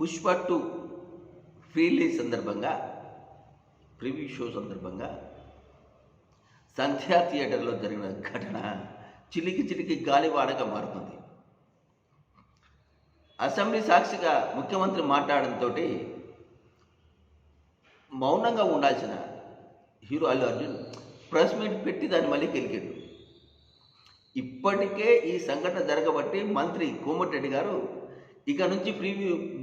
Pushpa two release సందర్భంగా preview show సందర్భంగా సంధ్యా థియేటర్లో జరిగిన ఘటన చిలికి చిలికి గాలివాడగా మారుతుంది. అసెంబ్లీ సాక్షిగా ముఖ్యమంత్రి మాట్లాడంతో మౌనంగా ఉండాల్సిన hero Allu Arjun press meet పెట్టి దాన్ని మళ్ళీ గెలికాడు ఇప్పటికే ఈ సంఘటన జరగబట్టి మంత్రి కోమటిరెడ్డి గారు ఇక నుంచి ఫ్రీ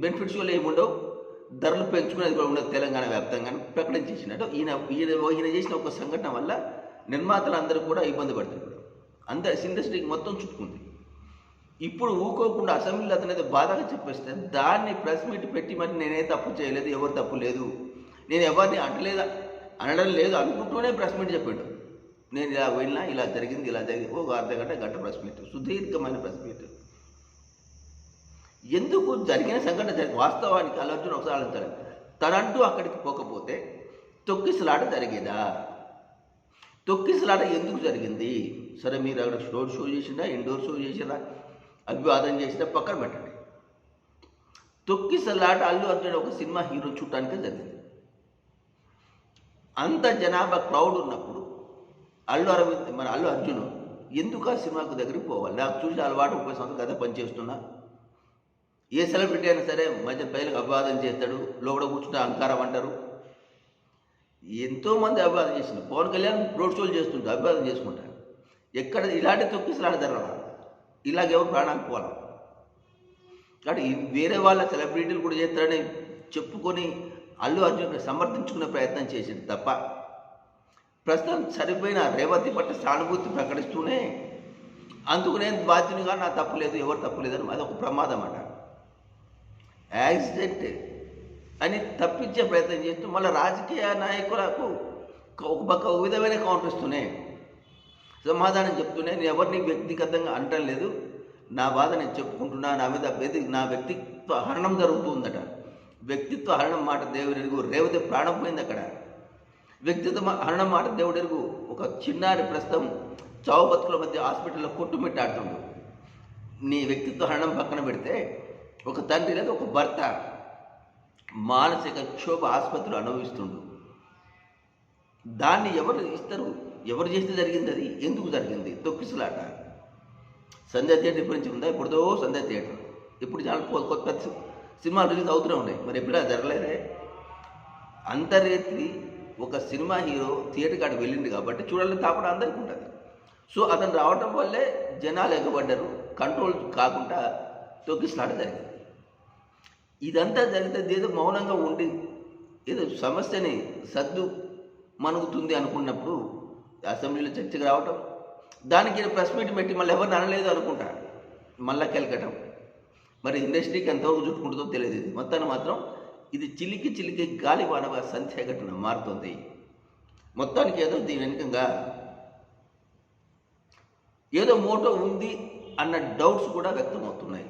బెనిఫిట్స్ షోలు ఏమి ఉండవు. ధరలు పెంచుకునేది కూడా ఉండదు తెలంగాణ వ్యాప్తంగా ప్రకటించేసినట్టు ఈయన ఈయన ఈయన చేసిన ఒక సంఘటన వల్ల నిర్మాతలు అందరూ కూడా ఇబ్బంది పడుతున్నారు. అందరు ఇండస్ట్రీకి మొత్తం చుట్టుకుంది. ఇప్పుడు ఊకోకుండా అసెంబ్లీలో అతనైతే బాధగా చెప్పేస్తే దాన్ని ప్రెస్ మీట్ పెట్టి మరి నేనే తప్పు చేయలేదు ఎవరు తప్పు లేదు నేను ఎవరిని అంటలేదా అనడం లేదు అనుకుంటూనే ప్రెస్ మీట్ చెప్పాడు. నేను ఇలా వెళ్ళినా ఇలా జరిగింది ఇలా జరిగింది ఓ అర్ధ గంట గంట ప్రెస్ మీట్ సుదీర్ఘమైన ప్రెస్ మీట్. ఎందుకు జరిగిన సంఘటన జరిగి? వాస్తవానికి అల్లర్జున్ ఒకసారి ఆలోచించాలి తనంటూ అక్కడికి పోకపోతే తొక్కిసలాట జరిగేదా? తొక్కిసలాట ఎందుకు జరిగింది? సరే మీరు అక్కడ స్టోర్ షో చేసినా ఇండోర్ షో చేసినా అభివాదం చేసినా పక్కన పెట్టండి. తొక్కిసలాట అల్లు అర్జున్ ఒక సినిమా హీరో చూడటానికే జరిగింది. అంత జనాభా క్రౌడ్ ఉన్నప్పుడు అల్లు అరవింద్ మన అల్లు అర్జున్ ఎందుకు ఆ సినిమాకు దగ్గరికి పోవాలి? నాకు చూసి అలవాటు ముప్పై సంవత్సరాలు కదా పనిచేస్తున్నా. ఏ సెలబ్రిటీ అయినా సరే మధ్య ప్రజలకు అభివాదం చేస్తాడు లోపల కూర్చుంటే అహంకారం అంటారు. ఎంతోమంది అభివాదం చేసింది పవన్ కళ్యాణ్ రోడ్ షోలు చేస్తుంటారు అభివాదం చేసుకుంటారు ఎక్కడ ఇలాంటి తొక్కిసలాట జరగడం ఇలాగెవరు ప్రాణానికి పోవాలి? కాబట్టి వేరే వాళ్ళ సెలబ్రిటీలు కూడా చేస్తారని చెప్పుకొని అల్లు అర్జున్ సమర్థించుకునే ప్రయత్నం చేసింది తప్ప ప్రస్తుతం సరిపోయిన రేవతి పట్ల సానుభూతి ప్రకటిస్తూనే అందుకు నేను బాధ్యునిగా నా తప్పు లేదు ఎవరు తప్పు లేదని అది ఒక ప్రమాదం అంటారు యాక్సిడెంట్ అని తప్పించే ప్రయత్నం చేస్తూ మళ్ళీ రాజకీయ నాయకులకు ఒక పక్క ఒక విధమైన కౌంటర్ సమాధానం చెప్తూనే నేను ఎవరిని వ్యక్తిగతంగా అంటం లేదు. నా బాధ నేను చెప్పుకుంటున్నా నా మీద వ్యక్తి నా వ్యక్తిత్వ హరణం జరుగుతుందట. వ్యక్తిత్వ హరణం మాట దేవుడెరుగు రేవతి ప్రాణం పోయింది అక్కడ వ్యక్తిత్వ హరణం మాట దేవుడెరుగు ఒక చిన్నారి ప్రస్తుతం చావు బతుకుల మధ్య హాస్పిటల్లో కొట్టుమిట్టాడుతుండు. నీ వ్యక్తిత్వ హరణం పక్కన పెడితే ఒక తండ్రి లేదా ఒక భర్త మానసిక క్షోభ ఆసుపత్రులు అనుభవిస్తుండు. దాన్ని ఎవరు ఇస్తారు? ఎవరు చేస్తే జరిగింది అది? ఎందుకు జరిగింది? తొక్కిసలాట. సంధ్యా థియేటర్ గురించి ఉందా? ఇప్పుడుదో సంధ్యా థియేటర్. ఇప్పుడు చాలా కొత్త కొత్త సినిమాలు రిలీజ్ అవుతూనే ఉన్నాయి. మరి ఎప్పుడా జరగలేదే? అంతర్రేత్రి ఒక సినిమా హీరో థియేటర్ కాడికి వెళ్ళింది కాబట్టి చూడాలని తాపడం అందరికీ ఉంటుంది. సో అతను రావటం వల్లే జనాలు ఎగబడ్డారు. కంట్రోల్ కాకుండా తొక్కిసలాట జరిగింది. ఇదంతా జరిగితే ఏదో మౌనంగా ఉండి ఏదో సమస్యని సర్దు మనుగుతుంది అనుకున్నప్పుడు అసెంబ్లీలో చర్చకు రావటం దానికి ప్రెస్ మీట్ పెట్టి మళ్ళీ ఎవరిని అనలేదు అనుకుంటా. మళ్ళా కెలకటం. మరి ఇండస్ట్రీకి ఎంతవరకు చుట్టుకుంటుందో తెలియదు ఇది. మొత్తాన్ని మాత్రం ఇది చిలికి చిలికి గాలి వానగా సంధ్య ఘటన మారుతుంది. మొత్తానికి ఏదో దీని వెనుకంగా ఏదో మోటో ఉంది అన్న డౌట్స్ కూడా వ్యక్తం అవుతున్నాయి